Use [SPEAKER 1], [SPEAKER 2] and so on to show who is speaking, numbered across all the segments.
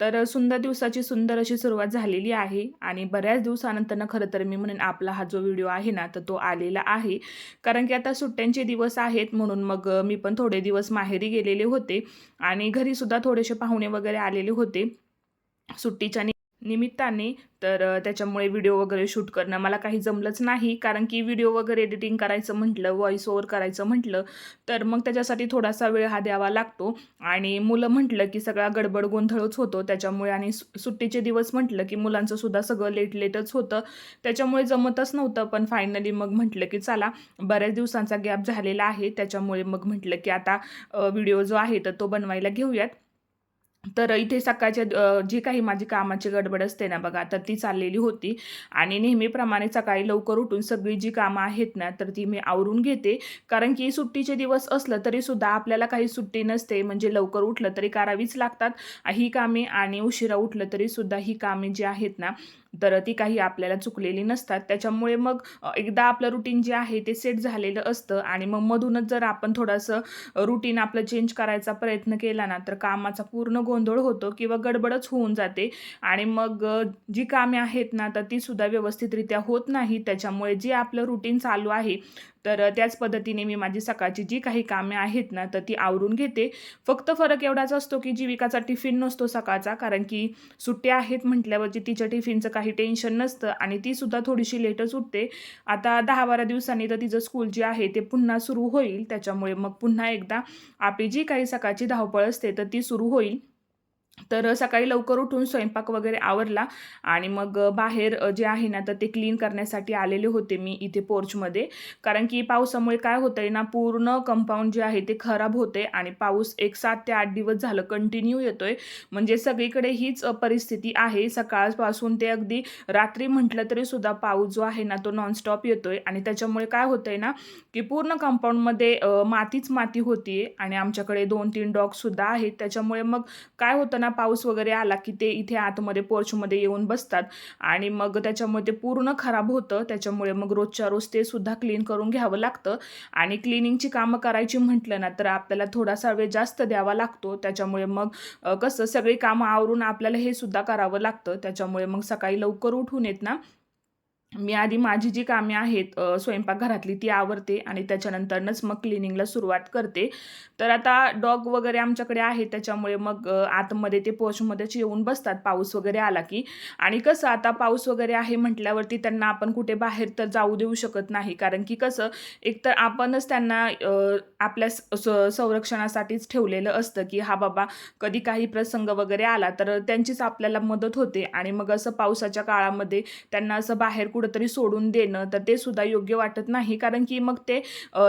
[SPEAKER 1] तर सुंदर दिवसाची सुंदर अशी सुरुवात झालेली आहे आणि बऱ्याच दिवसानंतरनं खरं तर मी म्हणेन आपला हा जो व्हिडिओ आहे ना तर तो आलेला आहे. कारण की आता सुट्ट्यांचे दिवस आहेत म्हणून मग मी पण थोडे दिवस माहेरी गेलेले होते आणि घरीसुद्धा थोडेसे पाहुणे वगैरे आलेले होते. सुट्टीच्या नि निमित्ताने तर त्याच्यामुळे व्हिडिओ वगैरे शूट करणं मला काही जमलंच नाही. कारण की व्हिडिओ वगैरे एडिटिंग करायचं म्हटलं व्हॉइस ओवर करायचं म्हटलं तर मग त्याच्यासाठी थोडासा वेळ हा द्यावा लागतो. आणि मुलं म्हटलं की सगळा गडबड गोंधळच होतो. त्याच्यामुळे आणि सु- सुट्टीचे दिवस म्हटलं की मुलांचं सुद्धा सगळं लेट लेटच होतं. त्याच्यामुळे जमतच नव्हतं पण फायनली मग म्हटलं की चला बऱ्याच दिवसांचा गॅप झालेला आहे. त्याच्यामुळे मग म्हटलं की आता व्हिडिओ जो आहे तर तो बनवायला घेऊयात. तर इथे सकाळच्या जी काही माझी कामाची गडबड असते ना बघा तर ती चाललेली होती. आणि नेहमीप्रमाणे सकाळी लवकर उठून सगळी जी कामं आहेत ना तर ती मी आवरून घेते. कारण की सुट्टीचे दिवस असलं तरी सुद्धा आपल्याला काही सुट्टी नसते. म्हणजे लवकर उठलं तरी करावीच लागतात ही कामे आणि उशिरा उठलं तरी सुद्धा ही कामे जी आहेत ना तर ती काही आपल्याला चुकलेली नसतात. त्याच्यामुळे मग एकदा आपलं रुटीन जे आहे ते सेट झालेलं असतं आणि मग मधूनच जर आपण थोडंसं रुटीन आपलं चेंज करायचा प्रयत्न केला ना तर कामाचा पूर्ण गोंधळ होतो किंवा गडबडच होऊन जाते. आणि मग जी कामे आहेत ना तर ती सुद्धा व्यवस्थितरित्या होत नाही. त्याच्यामुळे जे आपलं रुटीन चालू आहे तर त्याच पद्धतीने मी माझी सकाळची जी काही कामे आहेत ना तर ती आवरून घेते. फक्त फरक एवढाच असतो की जीविकाचा टिफिन नसतो सकाळचा कारण की सुट्ट्या आहेत म्हटल्यावरती तिच्या टिफिनचं काही टेन्शन नसतं आणि ती सुद्धा थोडीशी लेटच उठते. आता दहा बारा दिवसांनी तर तिचं स्कूल जे आहे ते पुन्हा सुरू होईल त्याच्यामुळे मग पुन्हा एकदा आपली जी काही सकाळची धावपळ असते तर ती सुरू होईल. तर सकाळी लवकर उठून स्वयंपाक वगैरे आवरला आणि मग बाहेर जे आहे ना तर ते क्लीन करण्यासाठी आलेले होते मी इथे पोर्चमध्ये कारण की पावसामुळे काय होतंय ना पूर्ण कंपाऊंड जे आहे ते खराब होते आणि पाऊस एक सात ते आठ दिवस झालं कंटिन्यू येतोय. म्हणजे सगळीकडे हीच परिस्थिती आहे. सकाळपासून ते अगदी रात्री म्हटलं तरी सुद्धा पाऊस जो आहे ना तो नॉनस्टॉप येतोय. आणि त्याच्यामुळे काय होतंय ना की पूर्ण कंपाऊंडमध्ये मातीच माती होतीये आणि आमच्याकडे दोन तीन डॉगसुद्धा आहेत. त्याच्यामुळे मग काय होतं ना पाऊस वगैरे आला की ते इथे आतमध्ये पोर्चमध्ये येऊन बसतात. आणि मग त्याच्यामुळे ते पूर्ण खराब होतं. त्याच्यामुळे मग रोजच्या रोज ते सुद्धा क्लीन करून घ्यावं लागतं. आणि क्लिनिंगची कामं करायची म्हटलं ना तर आपल्याला थोडासा वेळ जास्त द्यावा लागतो. त्याच्यामुळे मग कसं सगळी कामं आवरून आपल्याला हे सुद्धा करावं लागतं. त्याच्यामुळे मग सकाळी लवकर उठून येत ना. मी आधी माझी जी कामे आहेत स्वयंपाकघरातली ती आवरते आणि त्याच्यानंतरनच मग क्लिनिंगला सुरुवात करते. तर आता डॉग वगैरे आमच्याकडे आहे त्याच्यामुळे मग आतमध्ये ते पोचमध्येच येऊन बसतात पाऊस वगैरे आला की. आणि कसं आता पाऊस वगैरे आहे म्हटल्यावरती त्यांना आपण कुठे बाहेर तर जाऊ देऊ शकत नाही. कारण की कसं एकतर आपणच त्यांना आपल्या स- स- संरक्षणासाठीच ठेवलेलं असतं की हा बाबा कधी काही प्रसंग वगैरे आला तर त्यांचीच आपल्याला मदत होते. आणि मग असं पावसाच्या काळामध्ये त्यांना असं बाहेर कुठंतरी सोडून देणं तर ते सुद्धा योग्य वाटत नाही. कारण की मग ते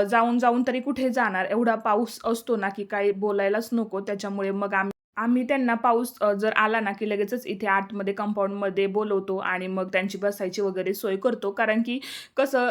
[SPEAKER 1] जाऊन जाऊन तरी कुठे जाणार? एवढा पाऊस असतो ना की काही बोलायलाच नको. त्याच्यामुळे मग आम्ही आम्ही त्यांना पाऊस जर आला ना की लगेचच इथे आतमध्ये कंपाऊंडमध्ये बोलवतो आणि मग त्यांची बसायची वगैरे सोय करतो. कारण की कसं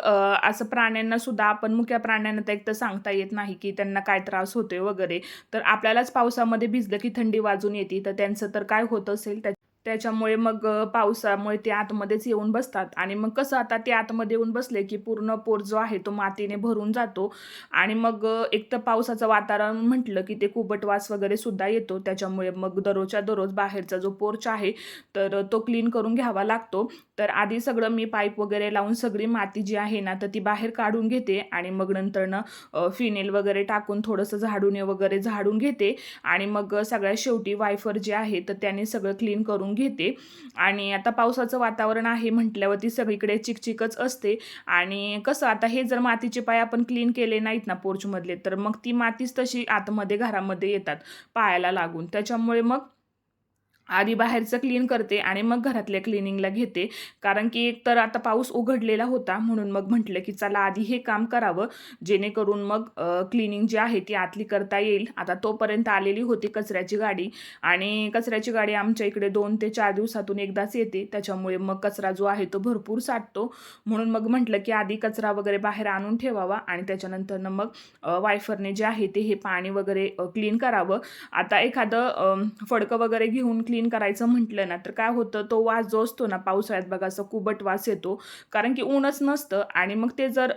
[SPEAKER 1] असं प्राण्यांना सुद्धा आपण मुख्या प्राण्यांना तर एक तर सांगता येत नाही की त्यांना काय त्रास होतोय वगैरे. तर आपल्यालाच पावसामध्ये भिजलं की थंडी वाजून येते. तर त्यांचं तर काय होत असेल त्या त्याच्यामुळे मग पावसामुळे ते आतमध्येच येऊन बसतात. आणि मग कसं आता ते आतमध्ये येऊन बसले की पूर्ण पोर जो आहे तो मातीने भरून जातो. आणि मग एक तर पावसाचं वातावरण म्हटलं की ते कुबटवास वगैरे सुद्धा येतो. त्याच्यामुळे मग दररोजच्या दररोज बाहेरचा जो पोर्च आहे तर तो क्लीन करून घ्यावा लागतो. तर आधी सगळं मी पाईप वगैरे लावून सगळी माती जी आहे ना तर ती बाहेर काढून घेते. आणि मग नंतरनं फिनेल वगैरे टाकून थोडंसं झाडूने वगैरे झाडून घेते. आणि मग सगळ्यात शेवटी वायफर जे आहे तर त्याने सगळं क्लीन करून घेते. आणि आता पावसाचं वातावरण आहे म्हटल्यावरती सगळीकडे चिकचिकच असते. आणि कसं आता हे जर मातीचे पाय आपण क्लीन केले नाहीत ना पोर्चमधले तर मग ती मातीच तशी आतमध्ये घरामध्ये येतात पायाला लागून. त्याच्यामुळे मग आधी बाहेरचं क्लीन करते आणि मग घरातल्या क्लिनिंगला घेते. कारण की एक तर आता पाऊस उघडलेला होता म्हणून मग म्हटलं की चला आधी हे काम करावं. जेणेकरून मग क्लिनिंग जी आहे ती आतली करता येईल. आता तोपर्यंत आलेली होती कचऱ्याची गाडी आणि कचऱ्याची गाडी आमच्या इकडे दोन ते चार दिवसातून एकदाच येते. त्याच्यामुळे मग कचरा जो आहे तो भरपूर साठतो. म्हणून मग म्हटलं की आधी कचरा वगैरे बाहेर आणून ठेवावा आणि त्याच्यानंतरनं मग वायफरने जे आहे ते हे पाणी वगैरे क्लीन करावं. आता एखादं फडकं वगैरे घेऊन क्लीन क्लीन करायचं म्हटलं ना तर काय होतं तो वास जो असतो ना पावसाळ्यात बघा असं कुबट वास येतो. कारण की ऊनच नसतं आणि मग ते जर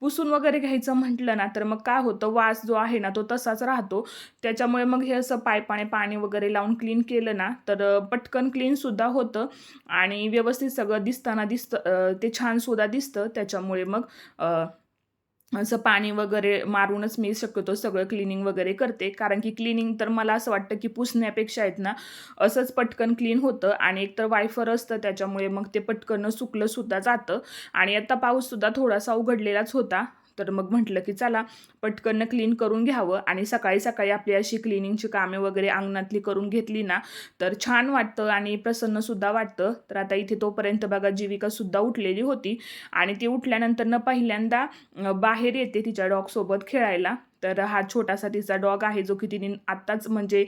[SPEAKER 1] पुसून वगैरे घ्यायचं म्हटलं ना तर मग काय होतं वास जो आहे ना तो तसाच राहतो. त्याच्यामुळे मग हे असं पायपाने पाणी वगैरे लावून क्लीन केलं ना तर पटकन क्लीनसुद्धा होतं. आणि व्यवस्थित सगळं दिसताना दिसतं ते छानसुद्धा दिसतं. त्याच्यामुळे मग असं पाणी वगैरे मारूनच मी शक्यतो सगळं क्लिनिंग वगैरे करते. कारण की क्लिनिंग तर मला असं वाटतं की पुसण्यापेक्षा आहेत ना असंच पटकन क्लीन होतं आणि एक तर वायफर असतं त्याच्यामुळे मग ते पटकन सुकलंसुद्धा जातं. आणि आता पाऊससुद्धा थोडासा उघडलेलाच होता. तर मग म्हटलं की चला पटकन क्लीन करून घ्यावं. आणि सकाळी सकाळी आपली अशी क्लिनिंगची कामे वगैरे अंगणातली करून घेतली ना तर छान वाटतं आणि प्रसन्नसुद्धा वाटतं. तर आता इथे तोपर्यंत बघा जीविकासुद्धा उठलेली होती. आणि ती उठल्यानंतर न पहिल्यांदा बाहेर येते तिच्या डॉगसोबत खेळायला. तर हा छोटासा तिचा डॉग आहे जो की तिने आत्ताच म्हणजे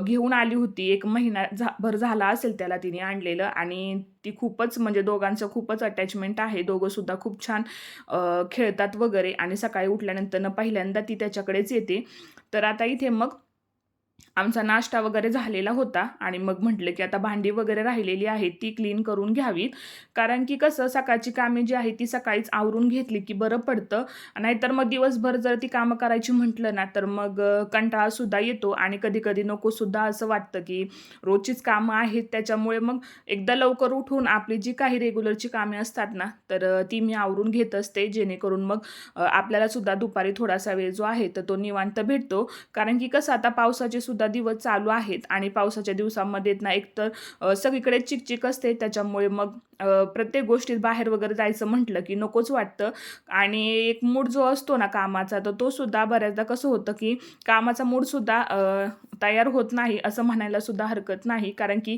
[SPEAKER 1] घेऊन आली होती. एक महिना झा भर झाला असेल त्याला तिने आणलेलं आणि ती खूपच म्हणजे दोघांचं खूपच अटॅचमेंट आहे. दोघंसुद्धा खूप छान खेळतात वगैरे आणि सकाळी उठल्यानंतर पहिल्यांदा ती त्याच्याकडेच येते. तर आता इथे मग आमचा नाश्ता वगैरे झालेला होता आणि मग म्हटलं की आता भांडी वगैरे राहिलेली आहेत ती क्लीन करून घ्यावीत. कारण की कसं सकाळची कामे जी आहेत ती सकाळीच आवरून घेतली की बरं पडतं. नाहीतर मग दिवसभर जर ती कामं करायची म्हटलं ना तर मग कंटाळासुद्धा येतो आणि कधी कधी नकोसुद्धा असं वाटतं की रोजचीच कामं आहेत त्याच्यामुळे मग एकदा लवकर उठून आपली जी काही रेग्युलरची कामे असतात ना तर ती मी आवरून घेत असते. जेणेकरून मग आपल्याला सुद्धा दुपारी थोडासा वेळ जो आहे तर तो निवांत भेटतो. कारण की कसं आता पावसाचे सुद्धा सुद्धा दिवस चालू आहेत आणि पावसाच्या दिवसामध्ये ना एकतर सगळीकडे चिकचिक असते. त्याच्यामुळे मग प्रत्येक गोष्टीत बाहेर वगैरे जायचं म्हटलं की नकोच वाटतं. आणि एक मूड जो असतो ना कामाचा तर तो सुद्धा बऱ्याचदा कसं होतं की कामाचा मूडसुद्धा तयार होत नाही असं म्हणायला सुद्धा हरकत नाही. कारण की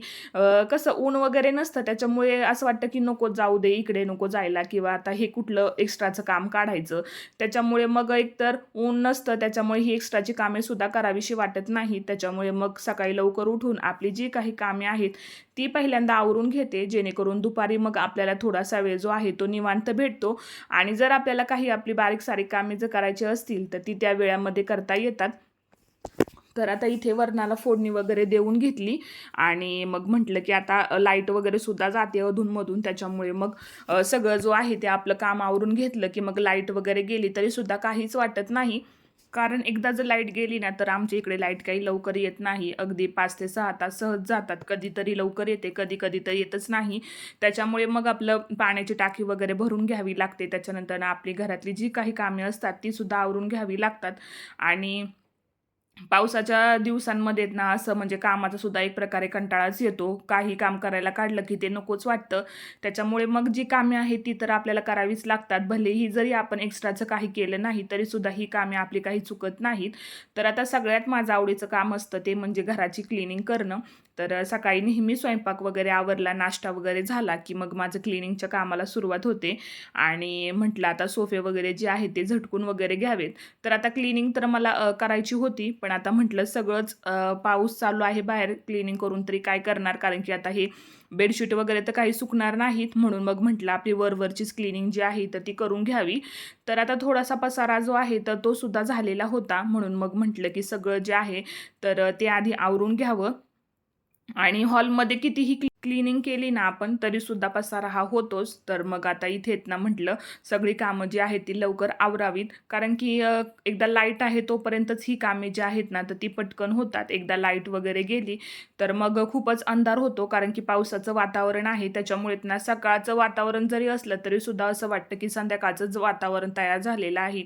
[SPEAKER 1] कसं ऊन वगैरे नसतं. त्याच्यामुळे असं वाटतं की नको जाऊ दे इकडे नको जायला किंवा आता हे कुठलं एक्स्ट्राचं काम काढायचं. त्याच्यामुळे मग एकतर ऊन नसतं. त्याच्यामुळे ही एक्स्ट्राची कामे सुद्धा करावीशी वाटत नाही. त्याच्यामुळे मग सकाळी लवकर उठून आपली जी काही कामे आहेत ती पहिल्यांदा आवरून घेते. जेणेकरून दुपारी मग आपल्याला थोडासा वेळ जो आहे तो निवांत भेटतो. आणि जर आपल्याला काही आपली बारीक सारीक कामे जर करायची असतील तर ती त्या वेळामध्ये करता येतात. तर आता इथे वरणाला फोडणी वगैरे देऊन घेतली आणि मग म्हटलं की आता लाइट वगैरे सुद्धा जाते अधूनमधून. त्याच्यामुळे मग सगळं जो आहे ते आपलं काम आवरून घेतलं की मग लाइट वगैरे गेली तरी सुद्धा काहीच वाटत नाही. कारण एकदा जर लाइट गेली ना तर आमच्या इकडे लाइट काही लवकर येत नाही. अगदी पाच ते सहा तास सहज जातात. कधीतरी लवकर येते कधी कधी तर येतच नाही. त्याच्यामुळे मग आपलं पाण्याची टाकी वगैरे भरून घ्यावी लागते. त्याच्यानंतर आपली घरातली जी काही कामे असतात ती सुद्धा आवरून घ्यावी लागतात. आणि पावसाच्या दिवसांमध्ये ना असं म्हणजे कामाचा सुद्धा एक प्रकारे कंटाळाच येतो. काही काम करायला काढलं की ते नकोच वाटतं. त्याच्यामुळे मग जी कामे आहेत ती तर आपल्याला करावीच लागतात. भलेही जरी आपण एक्स्ट्राचं काही केलं नाही तरी सुद्धा ही कामे आपली काही चुकत नाहीत. तर आता सगळ्यात माझं आवडीचं काम असतं ते म्हणजे घराची क्लिनिंग करणं. तर सकाळी नेहमी स्वयंपाक वगैरे आवरला नाश्ता वगैरे झाला की मग माझं क्लिनिंगच्या कामाला सुरुवात होते. आणि म्हटलं आता सोफे वगैरे जे आहेत ते झटकून वगैरे घ्यावेत. तर आता क्लिनिंग तर मला करायची होती. पण आता म्हटलं सगळंच पाऊस चालू आहे बाहेर. क्लिनिंग करून तरी काय करणार? कारण की आता हे बेडशीट वगैरे तर काही सुकणार नाहीत. म्हणून मग म्हटलं आपली वरवरचीच क्लिनिंग जी आहे तर ती करून घ्यावी. तर आता थोडासा पसारा जो आहे तर तो सुद्धा झालेला होता. म्हणून मग म्हटलं की सगळं जे आहे तर ते आधी आवरून घ्यावं. आणि हॉलमध्ये कितीही क्लिनिंग केली ना आपण तरीसुद्धा पसारा हा होतोच. तर मग आता इथेच ना म्हटलं सगळी कामं जी आहेत ती लवकर आवरावीत. कारण की एकदा लाइट आहे तोपर्यंतच ही कामे जी आहेत ना तर ती पटकन होतात. एकदा लाइट वगैरे गेली तर मग खूपच अंधार होतो. कारण की पावसाचं वातावरण आहे. त्याच्यामुळे ना सकाळचं वातावरण जरी असलं तरीसुद्धा असं वाटतं की संध्याकाळचंच वातावरण तयार झालेलं आहे.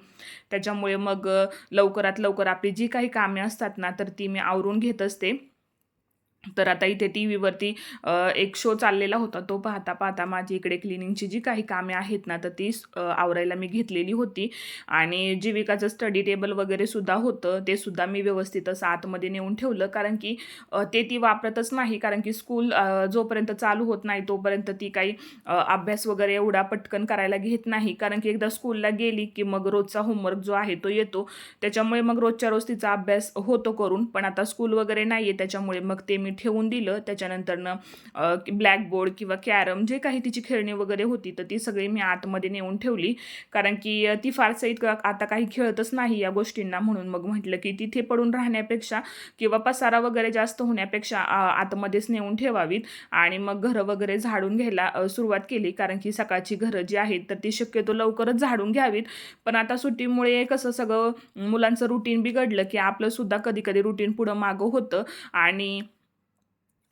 [SPEAKER 1] त्याच्यामुळे मग लवकरात लवकर आपली जी काही कामे असतात ना तर ती मी आवरून घेत असते. तर आता इथे टी व्हीवरती एक शो चाललेला होता तो पाहता पाहता माझी इकडे क्लिनिंगची जी काही कामे आहेत ना तर ती आवरायला मी घेतलेली होती. आणि जीविकाचं स्टडी टेबल वगैरे सुद्धा होतं ते सुद्धा मी व्यवस्थित असं आतमध्ये नेऊन ठेवलं. कारण की ते ती वापरतच नाही. कारण की स्कूल जोपर्यंत चालू होत नाही तोपर्यंत ती काही अभ्यास वगैरे एवढा पटकन करायला घेत नाही. कारण की एकदा स्कूलला गेली की मग रोजचा होमवर्क जो आहे तो येतो. त्याच्यामुळे मग रोजच्या रोज तिचा अभ्यास होतो करून. पण आता स्कूल वगैरे नाही आहे त्याच्यामुळे मग ते मी ठेवून दिलं. त्याच्यानंतरनं ब्लॅकबोर्ड किंवा कॅरम जे काही तिची खेळणी वगैरे होती तर ती सगळी मी आतमध्ये नेऊन ठेवली. कारण की ती फारसं इतकं आता काही खेळतच नाही या गोष्टींना. म्हणून मग म्हटलं की तिथे पडून राहण्यापेक्षा किंवा पसारा वगैरे जास्त होण्यापेक्षा आतमध्येच नेऊन ठेवावीत. आणि मग घरं वगैरे झाडून घ्यायला सुरुवात केली. कारण की सकाळची घरं जी आहेत तर ती शक्यतो लवकरच झाडून घ्यावीत. पण आता सुट्टीमुळे कसं सगळं मुलांचं रुटीन बिघडलं की आपलंसुद्धा कधी कधी रुटीन पुढं मागं होतं. आणि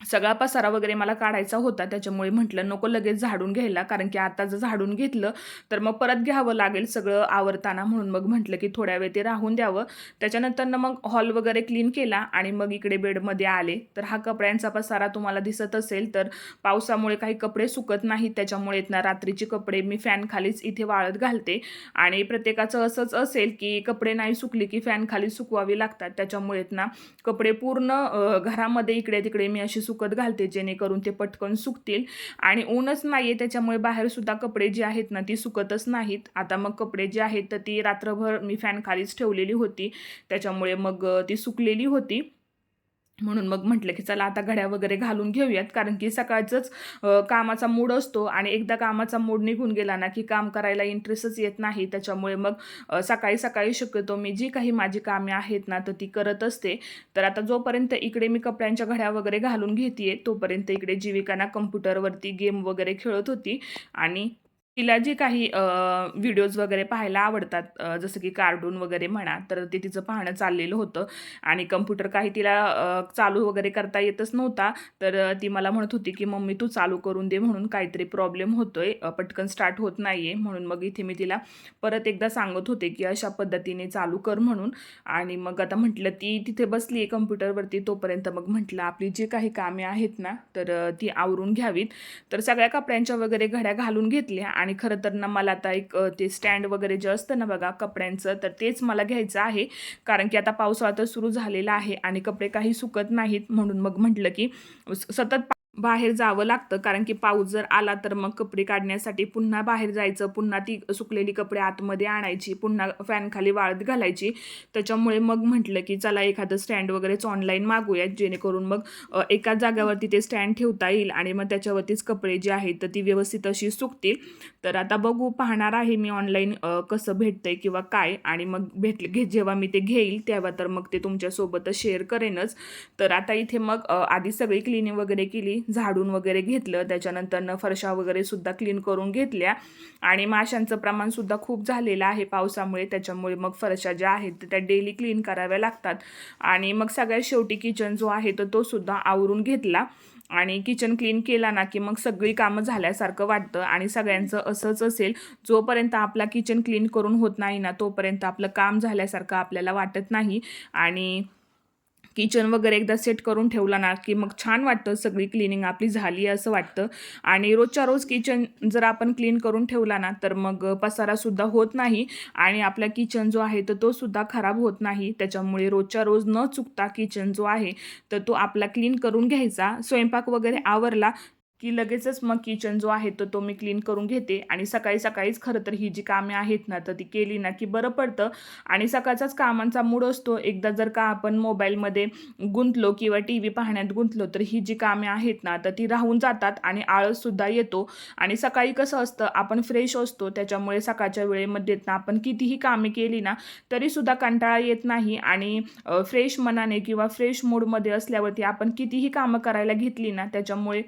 [SPEAKER 1] सगळा पसारा वगैरे मला काढायचा होता. त्याच्यामुळे म्हटलं नको लगेच झाडून घ्यायला कारण की आता जर झाडून घेतलं तर मग परत घ्यावं लागेल सगळं आवरताना. म्हणून मग म्हटलं की थोड्या वेळ ते राहून द्यावं. त्याच्यानंतरनं मग हॉल वगैरे क्लीन केला आणि मग इकडे बेडमध्ये आले. तर हा कपड्यांचा पसारा तुम्हाला दिसत असेल तर पावसामुळे काही कपडे सुकत नाहीत. त्याच्यामुळे ना रात्रीचे कपडे मी फॅनखालीच इथे वाळत घालते. आणि प्रत्येकाचं असंच असेल की कपडे नाही सुकले की फॅनखाली सुकवावी लागतात. त्याच्यामुळे ना कपडे पूर्ण घरामध्ये इकडे तिकडे मी अशी सुकत घालते जेणेकरून ते पटकन सुकतील. आणि ऊनच नाही आहे त्याच्यामुळे बाहेरसुद्धा कपडे जे आहेत ना ती सुकतच नाहीत. आता मग कपडे जे आहेत तर ती रात्रभर मी फॅन खालीच ठेवलेली होती. त्याच्यामुळे मग ती सुकलेली होती. म्हणून मग म्हटलं की चला आता घड्या वगैरे घालून घेऊयात. कारण की सकाळचंच कामाचा मूड असतो आणि एकदा कामाचा मूड निघून गेला ना की काम करायला इंटरेस्टच येत नाही. त्याच्यामुळे मग सकाळी सकाळी शक्यतो मी जी काही माझी कामे आहेत ना तर ती करत असते. तर आता जोपर्यंत इकडे मी कपड्यांच्या घड्या वगैरे घालून घेते तोपर्यंत इकडे जीविकाना कम्प्युटरवरती गेम वगैरे खेळत होती. आणि तिला जे काही व्हिडिओज वगैरे पाहायला आवडतात अ, जसं की कार्टून वगैरे म्हणा तर ते तिचं पाहणं चाललेलं होतं. आणि कम्प्युटर काही तिला अ, चालू वगैरे करता येतच नव्हता. तर अ, ती मला म्हणत होती की मम्मी तू चालू करून दे म्हणून काहीतरी प्रॉब्लेम होतोय. अ, पटकन स्टार्ट होत नाहीये. म्हणून मग इथे मी तिला परत एकदा सांगत होते की अशा पद्धतीने चालू कर म्हणून. आणि मग आता म्हटलं ती तिथे बसली आहे कम्प्युटरवरती तोपर्यंत मग म्हटलं आपली जी काही कामे आहेत ना तर अ, ती आवरून घ्यावीत. तर सगळ्या कपड्यांच्या वगैरे घड्या घालून घेतल्या आणि आणि खरं तर ना मला आता एक ते स्टँड वगैरे जे असतं ना बघा कपड्यांचं तर तेच मला घ्यायचं आहे. कारण की आता पावसाळा तर सुरू झालेला आहे आणि कपडे काही सुकत नाहीत म्हणून मग म्हटलं की सतत बाहेर जावं लागतं. कारण की पाऊस जर आला तर मग कपडे काढण्यासाठी पुन्हा बाहेर जायचं. पुन्हा ती सुकलेली कपडे आतमध्ये आणायची. पुन्हा फॅनखाली वाळत घालायची. त्याच्यामुळे मग म्हटलं की चला एखादं स्टँड वगैरेच ऑनलाईन मागूयात. जेणेकरून मग एकाच जागेवरती ते स्टँड ठेवता येईल आणि मग त्याच्यावरतीच कपडे जे आहेत तर ती व्यवस्थित अशी सुकतील. तर आता बघू पाहणार आहे मी ऑनलाईन कसं भेटतंय किंवा काय आणि मग भेटले घे जेव्हा मी ते घेईल तेव्हा तर मग ते तुमच्यासोबतच शेअर करेनच. तर आता इथे मग आधी सगळी क्लिनिंग वगैरे केली. झाडून वगैरे घेतलं. त्याच्यानंतरनं फरशा वगैरे सुद्धा क्लीन करून घेतल्या. आणि माशांचं प्रमाण सुद्धा खूप झालेलं आहे पावसामुळे. त्याच्यामुळे मग फरशा ज्या आहेत तर त्या डेली क्लीन कराव्या लागतात. आणि मग सगळ्यात शेवटी किचन जो आहे तर तो सुद्धा आवरून घेतला. आणि किचन क्लीन केला ना की मग सगळी कामं झाल्यासारखं वाटतं. आणि सगळ्यांचं असंच असेल जोपर्यंत आपला किचन क्लीन करून होत नाही ना तोपर्यंत आपलं काम झाल्यासारखं आपल्याला वाटत नाही. आणि किचन वगैरे एकदा सेट करून ठेवला ना की मग छान वाटतं सगळी क्लिनिंग आपली झाली असं वाटतं. आणि रोजच्या रोज किचन जर आपण क्लीन करून ठेवला ना तर मग पसारासुद्धा होत नाही आणि आपला किचन जो आहे तर तो सुद्धा खराब होत नाही. त्याच्यामुळे रोजच्या रोज न चुकता किचन जो आहे तर तो आपला क्लीन करून घ्यायचा. स्वयंपाक वगैरे आवरला की लगेचच मग किचन जो आहे तो तो मी क्लीन करून घेते. आणि सकाळी सकाळीच खरं तर ही जी कामे आहेत ना तर ती केली ना की बरं पडतं. आणि सकाळचाच कामांचा मूड असतो. एकदा जर का आपण मोबाईलमध्ये गुंतलो किंवा टी व्ही पाहण्यात गुंतलो तर ही जी कामे आहेत ना तर ती राहून जातात आणि आळससुद्धा येतो. आणि सकाळी कसं असतं आपण फ्रेश असतो त्याच्यामुळे सकाळच्या वेळेमध्ये ना आपण कितीही कामे केली ना तरीसुद्धा कंटाळा येत नाही. आणि फ्रेश मनाने किंवा फ्रेश मूडमध्ये असल्यावरती आपण कितीही कामं करायला घेतली ना त्याच्यामुळे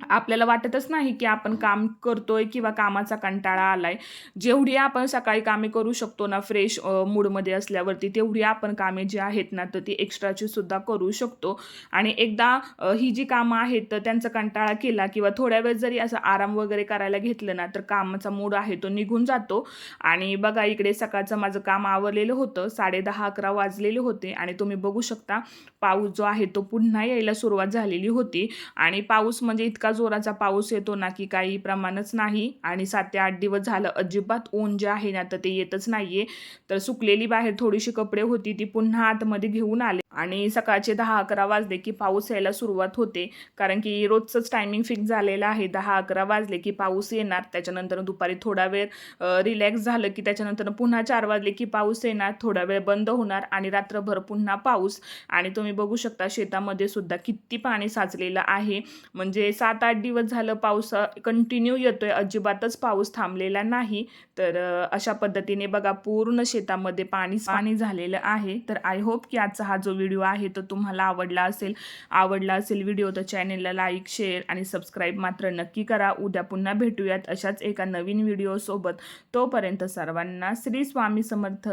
[SPEAKER 1] आपल्याला वाटतच नाही की आपण काम करतोय किंवा कामाचा कंटाळा आलाय. जेवढी आपण सकाळी कामे करू शकतो ना फ्रेश मूडमध्ये असल्यावरती तेवढी आपण कामे जी आहेत ना तर ती एक्स्ट्राची सुद्धा करू शकतो. आणि एकदा ही जी कामं आहेत तर त्यांचा कंटाळा केला किंवा थोड्या वेळ जरी असं आराम वगैरे करायला घेतलं ना तर कामाचा मूड आहे तो निघून जातो. आणि बघा इकडे सकाळचं माझं काम आवरलेलं होतं साडे दहा अकरा वाजलेले होते आणि तुम्ही बघू शकता पाऊस जो आहे तो पुन्हा यायला सुरुवात झालेली होती. आणि पाऊस म्हणजे इतका जोराचा पाऊस येतो ना की काही प्रमाणच नाही. आणि सात ते आठ दिवस झालं अजिबात ऊन जे आहे ना तर ते येतच नाहीये. तर सुकलेली बाहेर थोडीशी कपडे होती ती पुन्हा आतमध्ये घेऊन आले. आणि सकाळचे दहा अकरा वाजले की पाऊस यायला सुरुवात होते. कारण की रोजचंच टायमिंग फिक्स झालेलं आहे. दहा अकरा वाजले की पाऊस येणार त्याच्यानंतर दुपारी थोडा वेळ रिलॅक्स झालं की त्याच्यानंतर पुन्हा चार वाजले की पाऊस येणार थोडा वेळ बंद होणार आणि रात्रभर पुन्हा पाऊस. आणि तुम्ही बघू शकता शेतामध्ये सुद्धा किती पाणी साचलेलं आहे. म्हणजे सात आठ दिवस झालं पाऊस कंटिन्यू येतोय. अजिबातच पाऊस थांबलेला नाही. तर अशा पद्धतीने बघा पूर्ण शेतामध्ये पाणी पाणी झालेलं आहे. तर आय होप की आजचा हा जो व्हिडिओ आहे तो तुम्हाला आवडला असेल आवडला असेल व्हिडिओ तर चॅनेलला लाईक शेअर आणि सबस्क्राईब मात्र नक्की करा. उद्या पुन्हा भेटूयात अशाच एका नवीन व्हिडिओसोबत तोपर्यंत सर्वांना श्री स्वामी समर्थ.